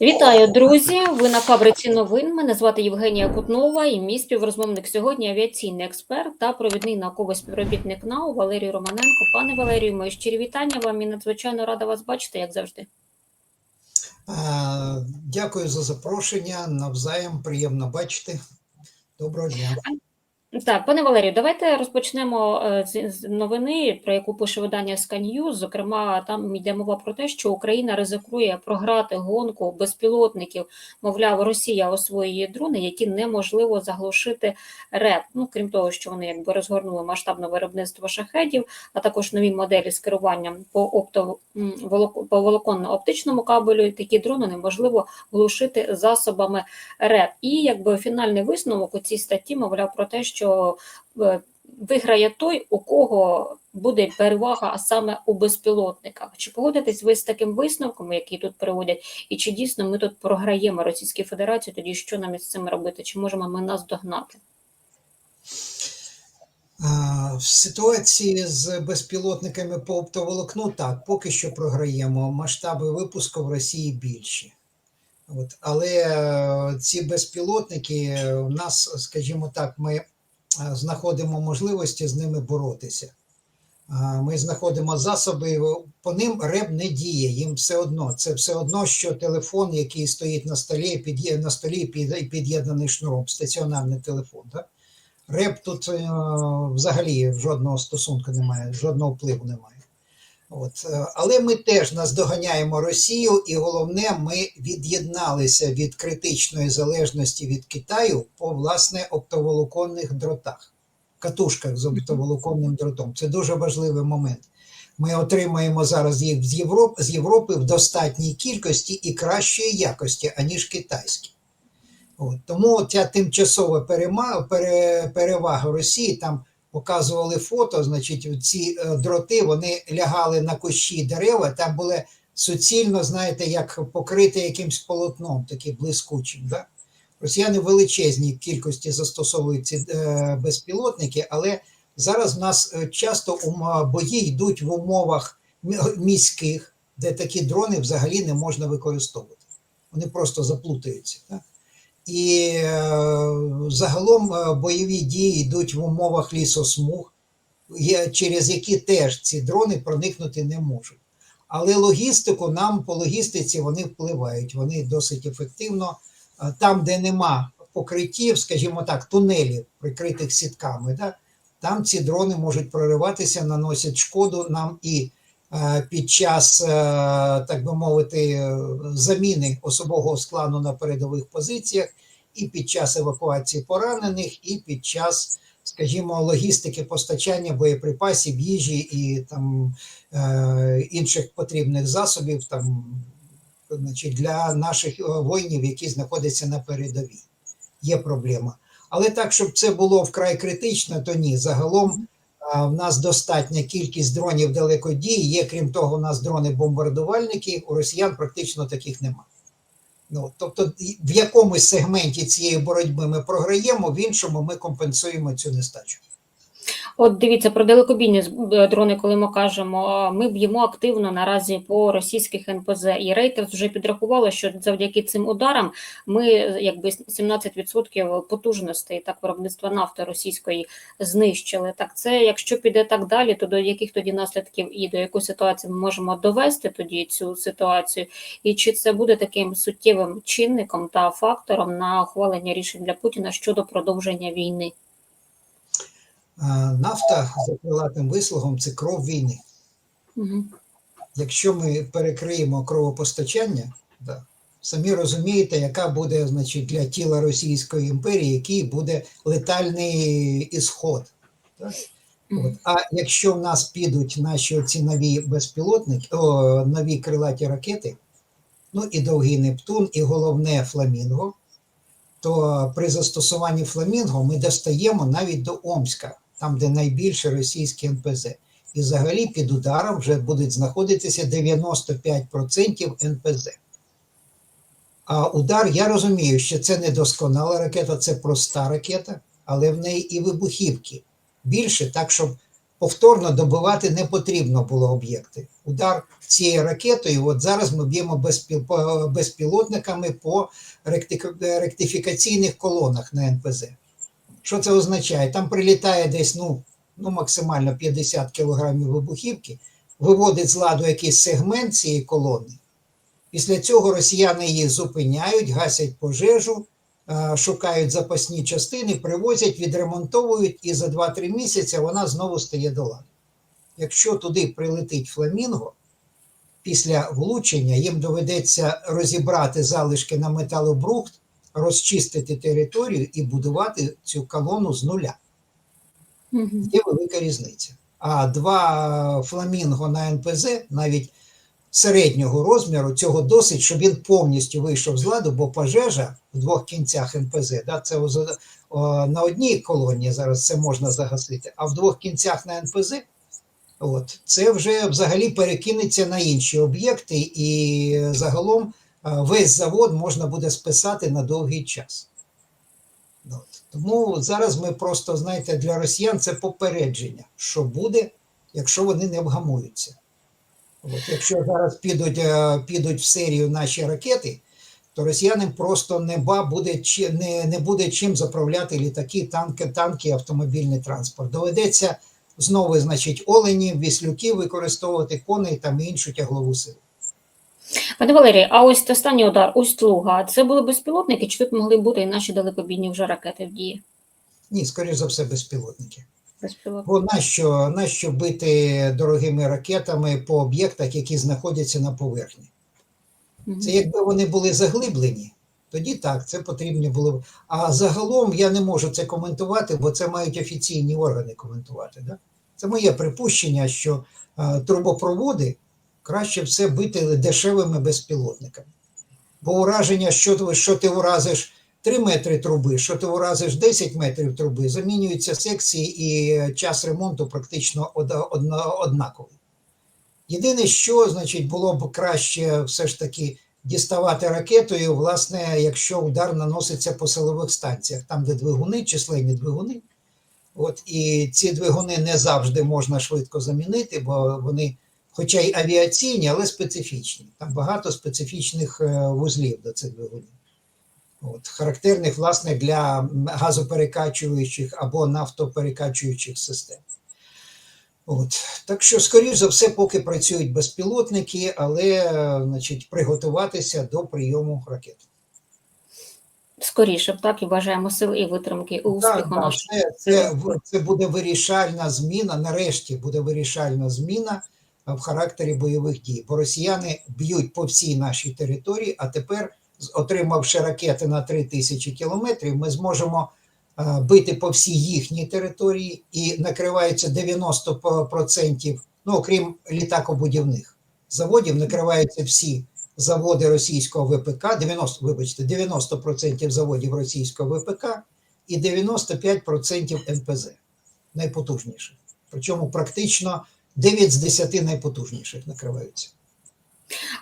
Вітаю, друзі! Ви на фабриці новин. Мене звати Євгенія Кутнова і мій співрозмовник сьогодні авіаційний експерт та провідний науковий співробітник НАУ Валерій Романенко. Пане Валерію, мої щирі вітання вам і надзвичайно рада вас бачити, як завжди. Дякую за запрошення. Навзаєм приємно бачити. Доброго дня. Так, пане Валерію, давайте розпочнемо е, з новини, про яку пише видання Sky News. Зокрема, там йде мова про те, що Україна ризикує програти гонку безпілотників. Мовляв, Росія освоює дрони, які неможливо заглушити РЕП. Ну крім того, що вони якби розгорнули масштабне виробництво шахедів, а також нові моделі з керуванням по опто по волоконно-оптичному кабелю. Такі дрони неможливо глушити засобами РЕП. І якби фінальний висновок у цій статті мовляв про те, що е, виграє той, у кого буде перевага, а саме у безпілотниках. Чи погодитесь ви з таким висновком, який тут приводять, і чи дійсно ми тут програємо Російській Федерації? Тоді що нам із цим робити? Чи можемо ми нас догнати? В ситуації з безпілотниками по оптоволокну так, поки що програємо. Масштаби випуску в Росії більші. От. Але е, ці безпілотники е, у нас, скажімо так, ми е, знаходимо можливості з ними боротися. Ми знаходимо засоби, по ним РЕБ не діє, їм все одно. Це все одно, що телефон, який стоїть на столі, під на столі під- під'єднаний шнуром, стаціонарний телефон. Так? РЕБ тут е, взагалі жодного стосунку немає, жодного впливу немає. От. е, Але ми теж наздоганяємо Росію, і головне, ми від'єдналися від критичної залежності від Китаю по власне оптоволоконних дротах, катушках з оптоволоконним дротом. Це дуже важливий момент. Ми отримаємо зараз їх з Європи, з Європи в достатній кількості і кращої якості, аніж китайські. От, тому ця тимчасова перема, пере, перевага Росії там показували фото, значить, ці е, дроти вони лягали на кущі дерева, там були суцільно, знаєте, як покриті якимсь полотном, таким блискучим. Да? Росіяни в величезній кількості застосовують ці е, безпілотники, але зараз в нас е, часто бої йдуть в умовах міських, де такі дрони взагалі не можна використовувати. Вони просто заплутаються. Так? І е, загалом е, бойові дії йдуть в умовах лісосмуг, через які теж ці дрони проникнути не можуть. Але логістику нам по логістиці вони впливають, вони досить ефективно. Е, Там, де нема покриттів, скажімо так, тунелів, прикритих сітками, да, там ці дрони можуть прориватися, наносять шкоду нам і під час, е, так би мовити, е, заміни особового складу на передових позиціях, і під час евакуації поранених, і під час, скажімо, логістики постачання боєприпасів, їжі і там е, інших потрібних засобів там, значить, для наших е, воїнів, які знаходяться на передовій. Є проблема. Але так, щоб це було вкрай критично, то ні. Загалом в нас достатня кількість дронів далекодії. Є, крім того, у нас дрони-бомбардувальники, у росіян практично таких немає. Ну, тобто, в якомусь сегменті цієї боротьби ми програємо, в іншому ми компенсуємо цю нестачу. От дивіться про далекобійні е, дрони, коли ми кажемо, ми б'ємо активно наразі по російських НПЗ, і Reuters вже підрахувало, що завдяки цим ударам ми якби 17% потужностей так виробництва нафти російської знищили. Так це якщо піде так далі, то до яких тоді наслідків і до якої ситуації ми можемо довести тоді цю ситуацію, і чи це буде таким суттєвим чинником та фактором на ухвалення рішень для Путіна щодо продовження війни? Нафта за крилатим висловом це кров війни. Угу. Якщо ми перекриємо кровопостачання, да, самі розумієте, яка буде значить, для тіла Російської імперії, який буде летальний ісход. Так? От. А якщо в нас підуть наші ці нові безпілотники, о, нові крилаті ракети, ну і довгий Нептун, і головне Фламінго, то при застосуванні Фламінго ми достаємо навіть до Омська, там, де найбільше російські НПЗ. І взагалі під ударом вже будуть знаходитися 95% НПЗ. А удар, я розумію, що це не досконала ракета, це проста ракета, але в неї і вибухівки більше, так щоб повторно добивати не потрібно було об'єкти. Удар цією ракетою, от зараз ми б'ємо безпілотниками по ректифікаційних колонах на НПЗ. Що це означає? Там прилітає десь ну, ну, максимально 50 кілограмів вибухівки, виводить з ладу якийсь сегмент цієї колони. Після цього росіяни її зупиняють, гасять пожежу, шукають запасні частини, привозять, відремонтовують, і за 2-3 місяці вона знову стає до ладу. Якщо туди прилетить фламінго, після влучення їм доведеться розібрати залишки на металобрухт, розчистити територію і будувати цю колону з нуля. Мгм. Є велика різниця. А два фламінго на НПЗ, навіть середнього розміру, цього досить, щоб він повністю вийшов з ладу, бо пожежа в двох кінцях НПЗ, да, це на одній колонії зараз це можна загасити, а в двох кінцях на НПЗ, от, це вже взагалі перекинеться на інші об'єкти, і загалом весь завод можна буде списати на довгий час. От. Тому зараз ми просто, знаєте, для росіян це попередження, що буде, якщо вони не вгамуються. От. Якщо зараз підуть, е, підуть в серію наші ракети, то росіянам просто неба буде не, не буде чим заправляти літаки, танки, танки, автомобільний транспорт. Доведеться знову, значить, олені, віслюки використовувати коней там іншу тяглову силу. Пане Валерій, а ось останній удар, ось Луга, це були безпілотники, чи тут могли бути і наші далекобійні вже ракети в дії? Ні, скоріш за все, безпілотники. Безпілотники. Бо нащо, нащо бити дорогими ракетами по об'єктах, які знаходяться на поверхні? Це якби вони були заглиблені, тоді так, це потрібно було. б. А загалом я не можу це коментувати, бо це мають офіційні органи коментувати. Да? Це моє припущення, що е, трубопроводи краще все бити дешевими безпілотниками. Бо ураження, що, що ти уразиш 3 метри труби, що ти уразиш 10 метрів труби, замінюються секції і час ремонту практично од- однаковий. Єдине, що значить, було б краще все ж таки діставати ракетою, власне, якщо удар наноситься по силових станціях, там, де двигуни, численні двигуни. От, і ці двигуни не завжди можна швидко замінити, бо вони, хоча й авіаційні, але специфічні. Там багато специфічних е, вузлів до цих двигунів. От, характерних, власне, для газоперекачуючих або нафтоперекачуючих систем. От. Так що, скоріш за все, поки працюють безпілотники, але е, значить, приготуватися до прийому ракет. Скоріше б так і бажаємо сил і витримки, і успіху Так, так, це, це, це буде вирішальна зміна. Нарешті буде вирішальна зміна в характері бойових дій. Бо росіяни б'ють по всій нашій території, а тепер, отримавши ракети на 3 тисячі кілометрів, ми зможемо е, бити по всій їхній території і накриваються 90%, ну окрім літакобудівних заводів, накриваються всі заводи російського ВПК, 90, вибачте, 90% заводів російського ВПК і 95% НПЗ найпотужніших. Причому практично 9 з 10 найпотужніших накриваються.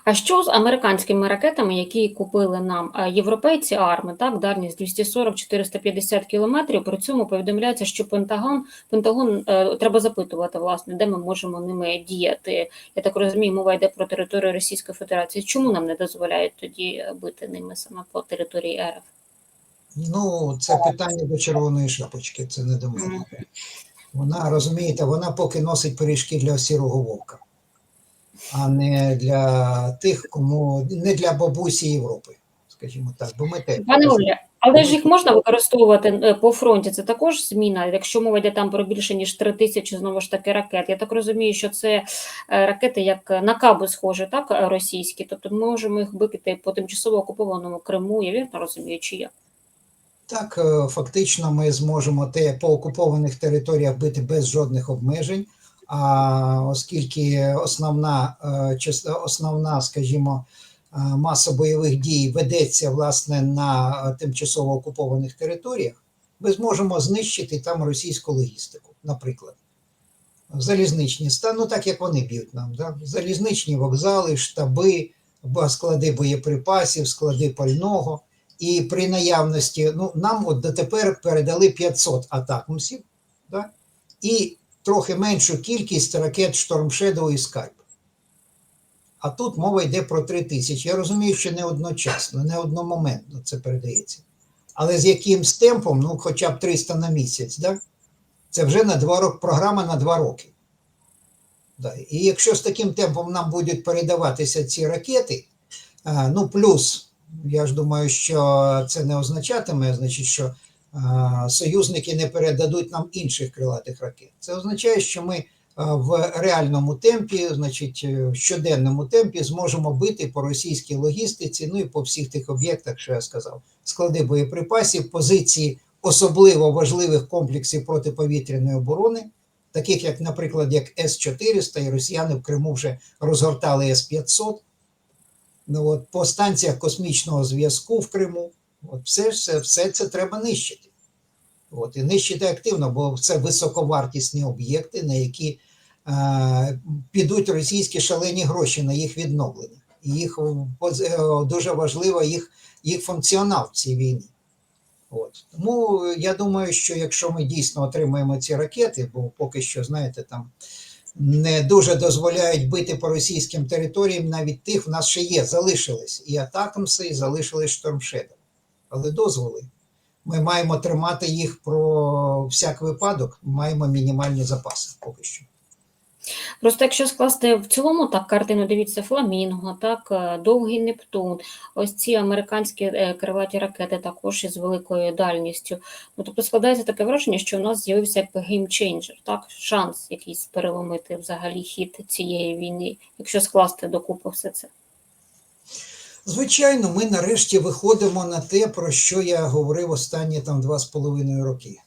А що з американськими ракетами, які купили нам е, європейці арми, так, дальність 240-450 кілометрів. При цьому повідомляється, що Пентагон, Пентагон е, треба запитувати, власне, де ми можемо ними діяти. Я так розумію, мова йде про територію Російської Федерації. Чому нам не дозволяють тоді бити ними саме по території РФ? Ну, це питання до червоної шапочки, це не до мене. Вона, розумієте, вона поки носить пиріжки для сірого вовка, а не для тих, кому не для бабусі Європи, скажімо так. Бо ми те Пане Олі, але ж їх можна використовувати е, по фронті. Це також зміна, якщо мова йде там про більше ніж три тисячі знову ж таки ракет. Я так розумію, що це е, ракети як на каби схожі, так російські. Тобто ми можемо їх бити по тимчасово окупованому Криму. Я вірно розумію, чи як? Так, е, фактично, ми зможемо те по окупованих територіях бити без жодних обмежень. А оскільки основна, е, основна, скажімо, е, маса бойових дій ведеться власне на тимчасово окупованих територіях, ми зможемо знищити там російську логістику, наприклад. Залізничні ста- ну так як вони б'ють нам, да? залізничні вокзали, штаби, склади боєприпасів, склади пального. І при наявності, ну нам от дотепер передали 500 атакмсів, да? і трохи меншу кількість ракет Shadow і Skype. А тут мова йде про 3 тисячі. Я розумію, що не одночасно, не одномоментно це передається. Але з якимсь темпом, ну хоча б 300 на місяць, да? це вже на два роки, програма на 2 роки. Да. І якщо з таким темпом нам будуть передаватися ці ракети, ну плюс, я ж думаю, що це не означатиме, значить, що союзники не передадуть нам інших крилатих ракет. Це означає, що ми в реальному темпі, значить, е, в щоденному темпі зможемо бити по російській логістиці, ну і по всіх тих об'єктах, що я сказав, склади боєприпасів, позиції особливо важливих комплексів протиповітряної оборони таких як, наприклад, як С-400, і росіяни в Криму вже розгортали С-500. Ну, от, по станціях космічного зв'язку в Криму. От, все, все, все це треба нищити. От, і нищити активно, бо це високовартісні об'єкти, на які е, підуть російські шалені гроші на їх відновлення. І їх е, дуже важливо їх, їх функціонал в цій війні. От. Тому я думаю, що якщо ми дійсно отримаємо ці ракети, бо поки що, знаєте, там не дуже дозволяють бити по російським територіям, навіть тих в нас ще є, залишились і Атакамси, і залишились штормшедом. Але дозволи. Ми маємо тримати їх про всяк випадок, маємо мінімальні запаси поки що. Просто якщо скласти в цілому так картину, дивіться, Фламінго, так, е, Довгий Нептун, ось ці американські е, крилаті ракети також із великою дальністю. Ну, тобто складається таке враження, що у нас з'явився як геймчейнджер, так, шанс якийсь переломити взагалі хід цієї війни, якщо скласти докупи все це. Звичайно, ми нарешті виходимо на те, про що я говорив останні там два з половиною роки.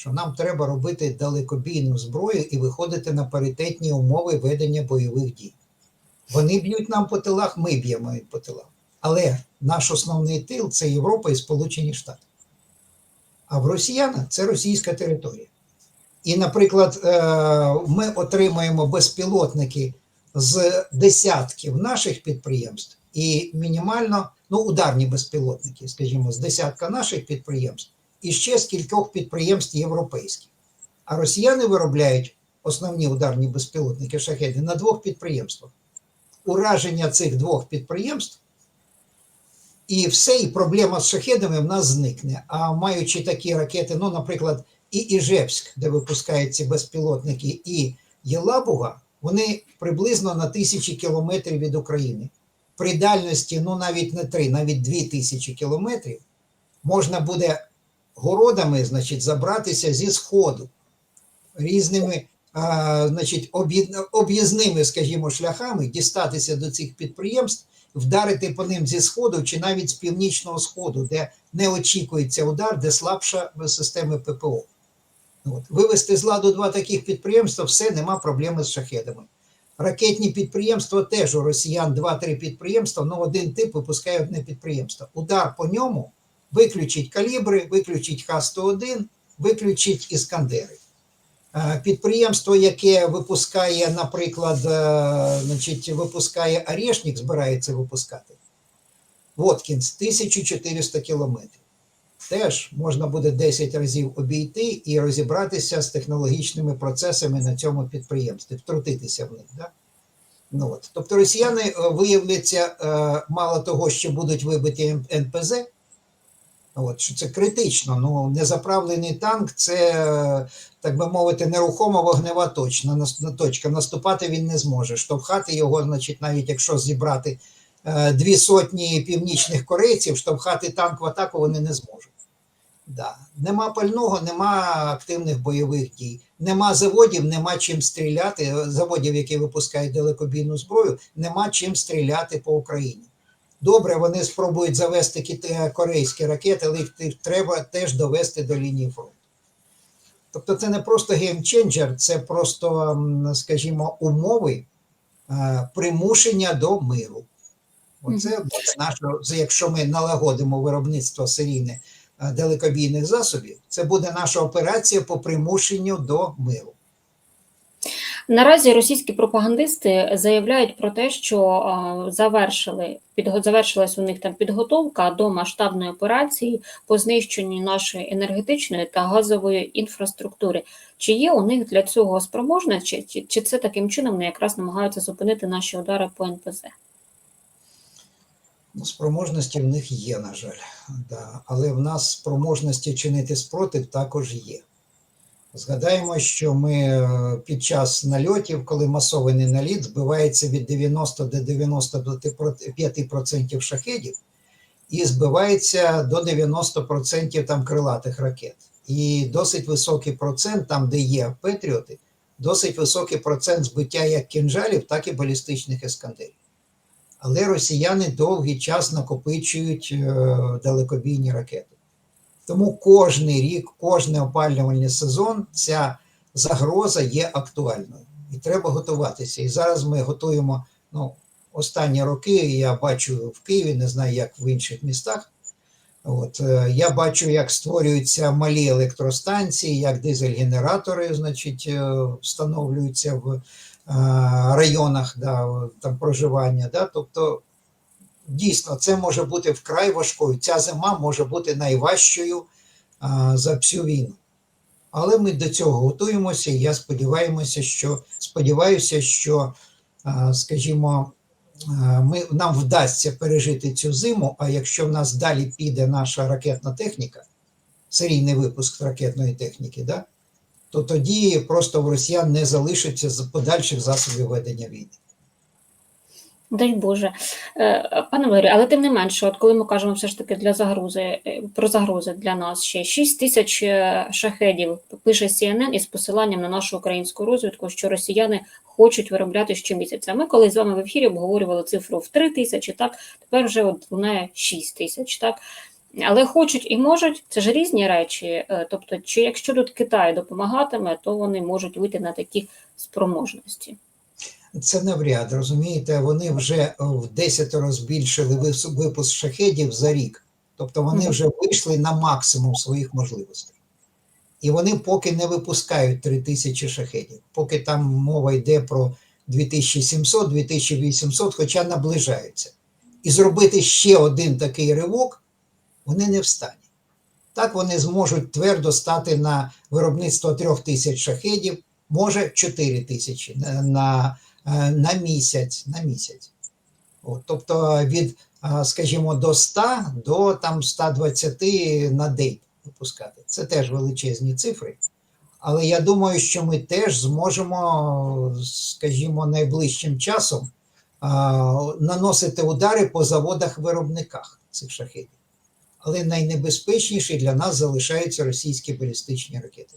Що нам треба робити далекобійну зброю і виходити на паритетні умови ведення бойових дій. Вони б'ють нам по тилах, ми б'ємо по тилах. Але наш основний тил це Європа і Сполучені Штати. А в росіянах це російська територія. І, наприклад, е, ми отримуємо безпілотники з десятків наших підприємств і мінімально ну, ударні безпілотники, скажімо, з десятка наших підприємств і ще з кількох підприємств європейських. А росіяни виробляють основні ударні безпілотники шахеди на двох підприємствах. Ураження цих двох підприємств, і все, і проблема з шахедами в нас зникне. А маючи такі ракети, ну, наприклад, і Іжевськ, де випускають ці безпілотники, і Єлабуга, вони приблизно на тисячі кілометрів від України. При дальності, ну навіть не три, навіть дві тисячі кілометрів, можна буде городами, значить, забратися зі сходу різними, а, значить, об'їз- об'їзними, скажімо, шляхами, дістатися до цих підприємств, вдарити по ним зі сходу чи навіть з північного сходу, де не очікується удар, де слабша система ППО. От. Вивести з ладу два таких підприємства, все, нема проблеми з шахедами. Ракетні підприємства теж у росіян 2-3 підприємства, ну один тип випускає одне підприємство. Удар по ньому виключить калібри, виключить Х-101, виключить іскандери. Е, Підприємство, яке випускає, наприклад, е, значить, випускає Орешник, збирається випускати. Воткінс 1400 кілометрів. Теж можна буде 10 разів обійти і розібратися з технологічними процесами на цьому підприємстві, втрутитися в них. Да? Ну, от. Тобто росіяни е, виявляться, мало того, що будуть вибиті НПЗ, от, що це критично. Ну, незаправлений танк це, так би мовити, нерухома вогнева точка. Нас- точка. Наступати він не зможе. Штовхати його, значить, навіть якщо зібрати е, дві сотні північних корейців, штовхати танк в атаку вони не зможуть. Да. Нема пального, нема активних бойових дій, нема заводів, нема чим стріляти. Заводів, які випускають далекобійну зброю, нема чим стріляти по Україні. Добре, вони спробують завести корейські ракети, але їх треба теж довести до лінії фронту. Тобто це не просто геймченджер, це просто, скажімо, умови е, примушення до миру. Оце буде наше, якщо ми налагодимо виробництво серійне е, далекобійних засобів, це буде наша операція по примушенню до миру. Наразі російські пропагандисти заявляють про те, що завершили завершилась у них там підготовка до масштабної операції по знищенню нашої енергетичної та газової інфраструктури. Чи є у них для цього спроможність, чи, чи, чи це таким чином вони якраз намагаються зупинити наші удари по НПЗ? Ну, спроможності в них є, на жаль, да. але в нас спроможності чинити спротив також є. Згадаємо, що ми е, під час нальотів, коли масований наліт збивається від 90 до 95% шахедів, і збивається до 90% там крилатих ракет. І досить високий процент, там, де є Петріоти, досить високий процент збиття як кінжалів, так і балістичних ескандерів. Але росіяни довгий час накопичують е, далекобійні ракети. Тому кожний рік, кожний опалювальний сезон ця загроза є актуальною. І треба готуватися. І зараз ми готуємо ну, останні роки, я бачу в Києві, не знаю, як в інших містах. От, е, я бачу, як створюються малі електростанції, як дизель-генератори, значить, е, встановлюються в е, районах да, там, проживання. Да? Тобто, дійсно, це може бути вкрай важкою. Ця зима може бути найважчою а, за всю війну. Але ми до цього готуємося, і я сподіваємося, що сподіваюся, що, а, скажімо, ми, нам вдасться пережити цю зиму. А якщо в нас далі піде наша ракетна техніка, серійний випуск ракетної техніки, да, то тоді просто в росіян не залишиться подальших засобів ведення війни. Дай Боже. Е, Пане Валерію, але тим не менше, от коли ми кажемо все ж таки для загрози, е, про загрози для нас ще 6 тисяч е, шахедів, пише CNN із посиланням на нашу українську розвідку, що росіяни хочуть виробляти щомісяця. Ми колись з вами в ефірі обговорювали цифру в 3 тисячі, так, тепер вже от лунає 6 тисяч, так. Але хочуть і можуть, це ж різні речі. Тобто, чи якщо тут Китай допомагатиме, то вони можуть вийти на такі спроможності. Це навряд, розумієте, вони вже в 10 збільшили випуск шахедів за рік. Тобто вони вже вийшли на максимум своїх можливостей. І вони поки не випускають 3000 шахедів, поки там мова йде про 2700-2800, хоча наближаються. І зробити ще один такий ривок вони не встані. Так вони зможуть твердо стати на виробництво 3000 шахедів, може 4000 на, на, е, місяць. На місяць. От, тобто від, е, скажімо, до 100 до там 120 на день випускати. Це теж величезні цифри. Але я думаю, що ми теж зможемо, скажімо, найближчим часом а, наносити удари по заводах-виробниках цих шахедів. Але найнебезпечніші для нас залишаються російські балістичні ракети.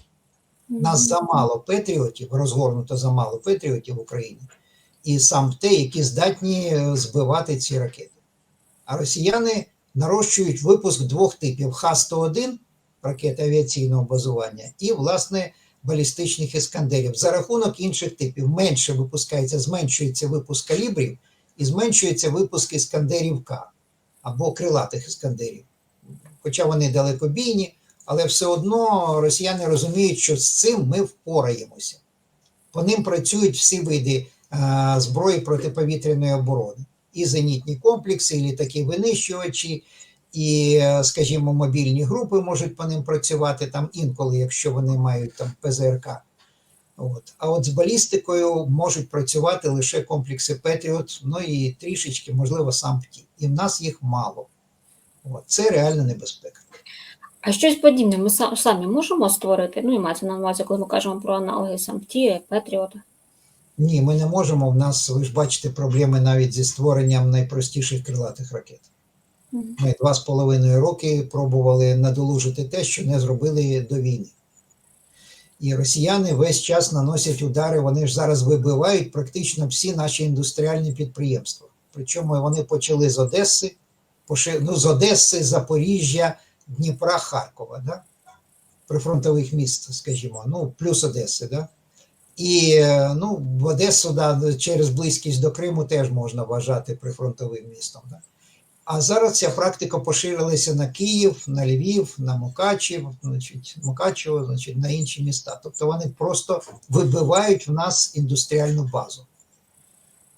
Нас замало патріотів, розгорнуто замало патріотів в Україні, і сам те, які здатні е, збивати ці ракети. А росіяни нарощують випуск двох типів: Х-101 ракети авіаційного базування, і, власне, балістичних іскандерів. За рахунок інших типів менше випускається, зменшується випуск калібрів і зменшується випуск іскандерів К або крилатих іскандерів. Хоча вони далекобійні, але все одно росіяни розуміють, що з цим ми впораємося. По ним працюють всі види е, зброї протиповітряної оборони. І зенітні комплекси, і літаки винищувачі, і, е, скажімо, мобільні групи можуть по ним працювати там інколи, якщо вони мають там ПЗРК. От. А от з балістикою можуть працювати лише комплекси Петріот, ну і трішечки, можливо, сам ПТІ. І в нас їх мало. От. Це реальна небезпека. А щось подібне ми самі можемо створити? Ну і мається на увазі, коли ми кажемо про аналоги Самті, Петріота. Ні, ми не можемо. В нас, ви ж бачите, проблеми навіть зі створенням найпростіших крилатих ракет. Ми два з половиною роки пробували надолужити те, що не зробили до війни. І росіяни весь час наносять удари, вони ж зараз вибивають практично всі наші індустріальні підприємства. Причому вони почали з Одеси, ну, з Одеси, Запоріжжя, Дніпра, Харкова, да? прифронтових міст, скажімо, ну, плюс Одеси. Да? І е, ну, в Одесу да, через близькість до Криму теж можна вважати прифронтовим містом. Да? А зараз ця практика поширилася на Київ, на Львів, на Мукачів, значить, Мукачево, значить, на інші міста. Тобто вони просто вибивають в нас індустріальну базу.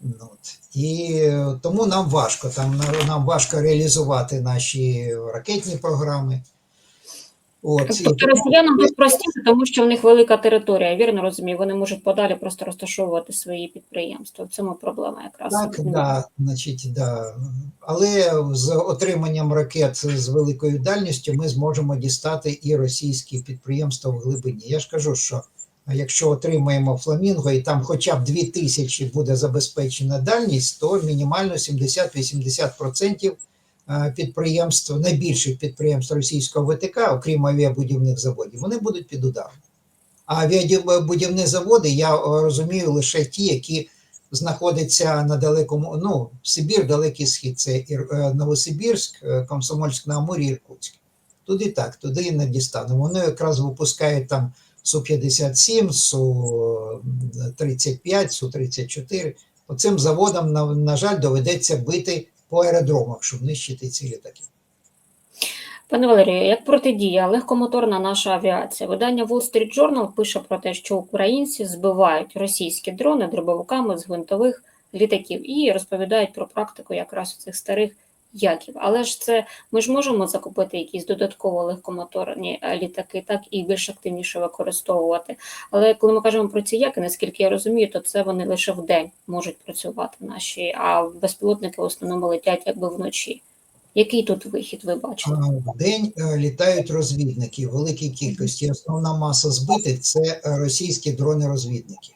От. І е, тому нам важко, там, нам важко реалізувати наші ракетні програми. От, і Тобто росіянам тут простіше, тому що в них велика територія, я вірно розумію, вони можуть подалі просто розташовувати свої підприємства. В цьому проблема якраз. Так, да, значить, да. Але з отриманням ракет з великою дальністю ми зможемо дістати і російські підприємства в глибині. Я ж кажу, що якщо отримаємо фламінго і там хоча б 2000 буде забезпечена дальність, то мінімально 70-80% е, підприємств, найбільших підприємств російського ВТК, окрім авіабудівних заводів, вони будуть під ударом. А авіабудівні заводи, я е, розумію, лише ті, які знаходиться на далекому, ну, Сибір, Далекий Схід, це е, Новосибірськ, Комсомольськ на Амурі, Іркутськ. Туди так, туди і не дістанемо. Вони якраз випускають там Су-57, Су-35, Су-34. Оцим заводам, на, на жаль, доведеться бити по аеродромах, щоб нищити ці літаки. Пане Валерію, як протидія легкомоторна наша авіація? Видання Wall Street Journal пише про те, що українці збивають російські дрони дробовиками з гвинтових літаків і розповідають про практику якраз у цих старих яків. Але ж це ми ж можемо закупити якісь додатково легкомоторні е, літаки, так і більш активніше використовувати. Але коли ми кажемо про ці яки, наскільки я розумію, то це вони лише в день можуть працювати наші, а безпілотники в основному летять якби вночі. Який тут вихід ви бачите? В день е, літають розвідники в великій кількості. Основна маса збитих це російські дрони-розвідники.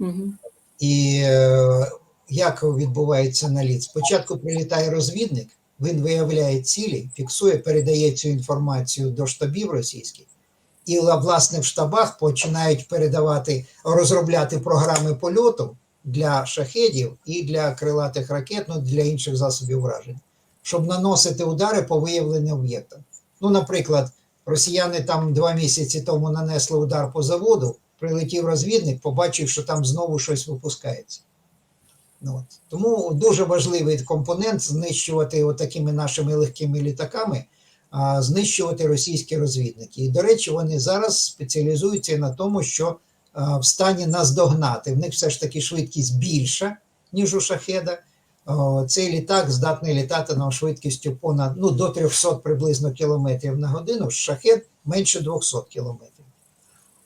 Угу. І е, як відбувається наліт? Спочатку прилітає розвідник, він виявляє цілі, фіксує, передає цю інформацію до штабів російських, і ла- власне в штабах починають передавати, розробляти програми польоту для шахедів і для крилатих ракет, ну для інших засобів вражень, щоб наносити удари по виявленим об'єктам. Ну, наприклад, росіяни там два місяці тому нанесли удар по заводу, прилетів розвідник, побачив, що там знову щось випускається. Ну. Тому дуже важливий компонент знищувати отакими нашими легкими літаками, а, знищувати російські розвідники. І, до речі, вони зараз спеціалізуються на тому, що в стані наздогнати. В них все ж таки швидкість більша, ніж у шахеда. Цей літак здатний літати на швидкістю понад ну, до 300 приблизно кілометрів на годину, шахет менше 200 кілометрів.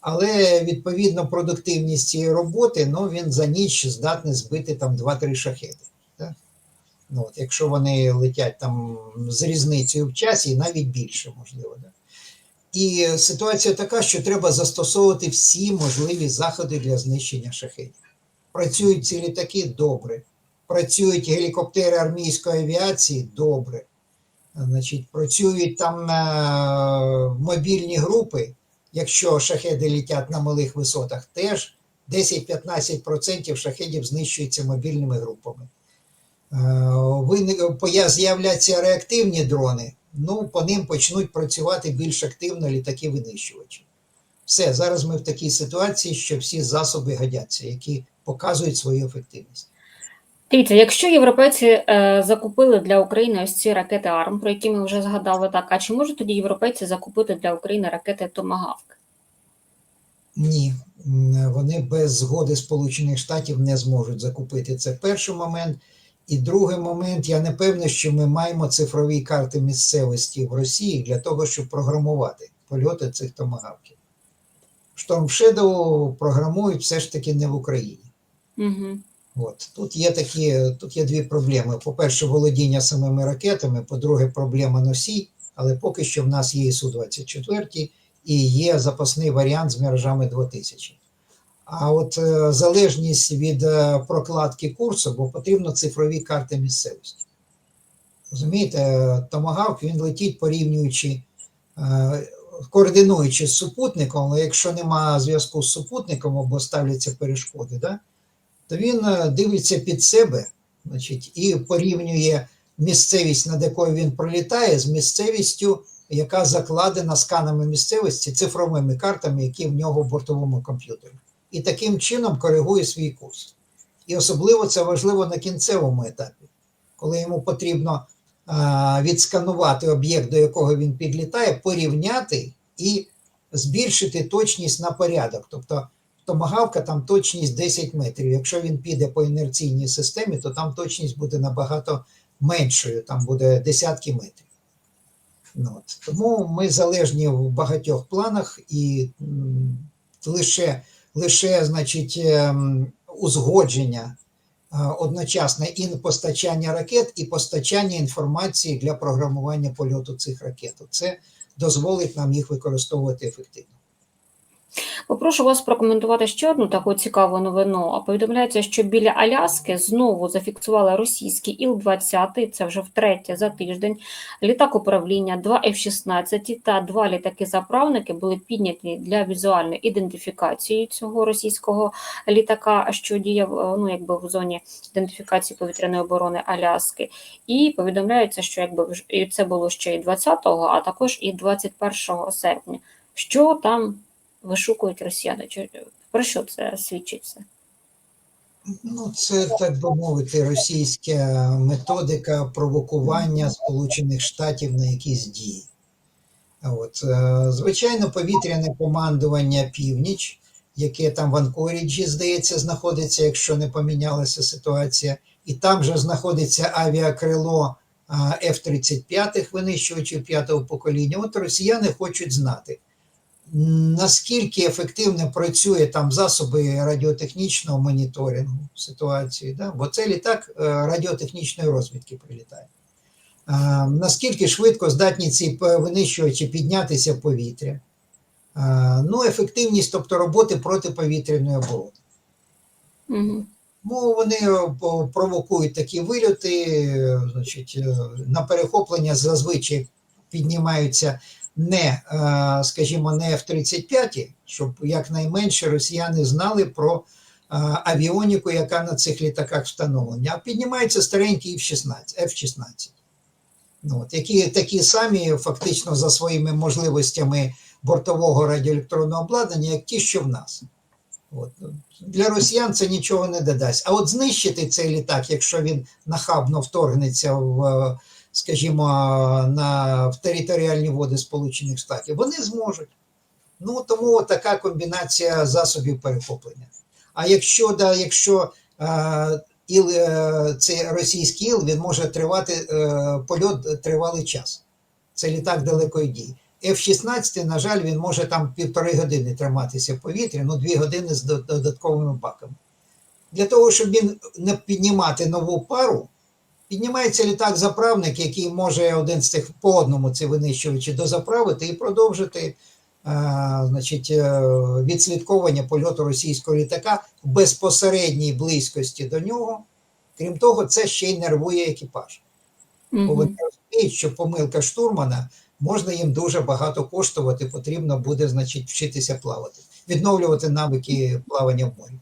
Але відповідно продуктивність цієї роботи, ну він за ніч здатний збити там 2-3 шахеди. Так? Ну, от, якщо вони летять там з різницею в часі, і навіть більше, можливо. Да? І ситуація така, що треба застосовувати всі можливі заходи для знищення шахедів. Працюють ці літаки добре, працюють гелікоптери армійської авіації добре. Значить, працюють там е, мобільні групи, якщо шахеди літять на малих висотах, теж 10-15% шахедів знищуються мобільними групами. Е, З'являться реактивні дрони, ну по ним почнуть працювати більш активно літаки-винищувачі. Все, зараз ми в такій ситуації, що всі засоби годяться, які показують свою ефективність. Дивіться, якщо європейці е, закупили для України ось ці ракети АРМ, про які ми вже згадали, так а чи можуть тоді європейці закупити для України ракети Томагавк? Ні, вони без згоди Сполучених Штатів не зможуть закупити. Це перший момент. І другий момент, я не певний, що ми маємо цифрові карти місцевості в Росії для того, щоб програмувати польоти цих томагавків. Shadow програмують все ж таки не в Україні. Угу. От тут є такі, тут є дві проблеми. По-перше, володіння самими ракетами, по-друге, проблема носій, але поки що в нас є і Су-24 і є запасний варіант з міражами 2000. А от е, залежність від е, прокладки курсу, бо потрібно цифрові карти місцевості. Розумієте, е, Томагавк він летить порівнюючи, е, координуючи з супутником, але якщо нема зв'язку з супутником або ставляться перешкоди, да, то він е, дивиться під себе значить, і порівнює місцевість, над якою він пролітає, з місцевістю, яка закладена сканами місцевості, цифровими картами, які в нього в бортовому комп'ютері. І таким чином коригує свій курс. І особливо це важливо на кінцевому етапі, коли йому потрібно а, відсканувати об'єкт, до якого він підлітає, порівняти і збільшити точність на порядок. Тобто томагавка там точність 10 метрів. Якщо він піде по інерційній системі, то там точність буде набагато меншою, там буде десятки метрів. Ну, от. Тому ми залежні в багатьох планах і лише, лише значить, ем, узгодження одночасне і постачання ракет, і постачання інформації для програмування польоту цих ракет. Це дозволить нам їх використовувати ефективно. Попрошу вас прокоментувати ще одну таку цікаву новину. Повідомляється, що біля Аляски знову зафіксували російський Іл-20, це вже втретє за тиждень. Літак управління, два F-16 та два літаки-заправники були підняті для візуальної ідентифікації цього російського літака, що діяв е, ну, якби в зоні ідентифікації повітряної оборони Аляски. І повідомляється, що якби це було ще і 20-го, а також і 21 серпня. Що там вишукують росіяни? Про що це свідчить все? Ну, це так би мовити, російська методика провокування Сполучених Штатів на якісь дії. От, е, звичайно, повітряне командування Північ, яке там в Анкоріджі, здається, знаходиться, якщо не помінялася ситуація, і там же знаходиться авіакрило а, F-35 винищувачів п'ятого покоління. От росіяни хочуть знати, наскільки ефективно працює там засоби радіотехнічного моніторингу ситуації, да? бо це літак е, радіотехнічної розвідки прилітає. А, наскільки швидко здатні ці винищувачі піднятися в повітря? А, ну, ефективність, тобто роботи протиповітряної оборони. Угу. Ну, вони е, провокують такі вильоти, е, значить, е, на перехоплення зазвичай піднімаються не, е, скажімо, не F-35, щоб якнайменше росіяни знали про е, авіоніку, яка на цих літаках встановлена, а піднімаються старенькі F-16, F-16. Ну, от, які такі самі фактично за своїми можливостями бортового радіоелектронного обладнання, як ті, що в нас. От. Для росіян це нічого не додасть. А от знищити цей літак, якщо він нахабно вторгнеться в, е, скажімо, на, в територіальні води Сполучених Штатів, вони зможуть. Ну тому така комбінація засобів перехоплення. А якщо да, якщо е, іл, е, цей російський іл, він може тривати е, польот тривалий час. Це літак далекої дії. F-16, на жаль, він може там півтори години триматися в повітрі, ну дві години з додатковими баками. Для того, щоб він не піднімати нову пару, піднімається літак-заправник, який може один з цих по одному ці винищувачі дозаправити і продовжити а, значить, е, відслідковування польоту російського літака в безпосередній близькості до нього. Крім того, це ще й нервує екіпаж. Бо Угу. вони розуміють, що помилка штурмана можна їм дуже багато коштувати, потрібно буде, значить, вчитися плавати, відновлювати навики плавання в морі.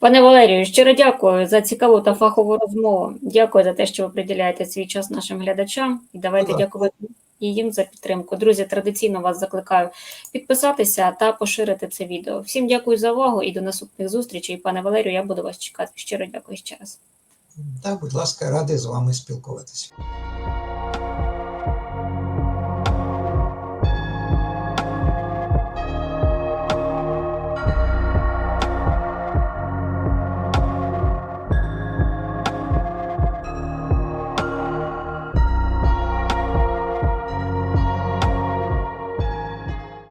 Пане Валерію, щиро дякую за цікаву та фахову розмову. Дякую за те, що ви приділяєте свій час нашим глядачам. І давайте Будь ласка. дякувати і їм за підтримку. Друзі, традиційно вас закликаю підписатися та поширити це відео. Всім дякую за увагу і до наступних зустрічей. Пане Валерію, я буду вас чекати. Щиро дякую ще раз. Так, будь ласка, радий з вами спілкуватися.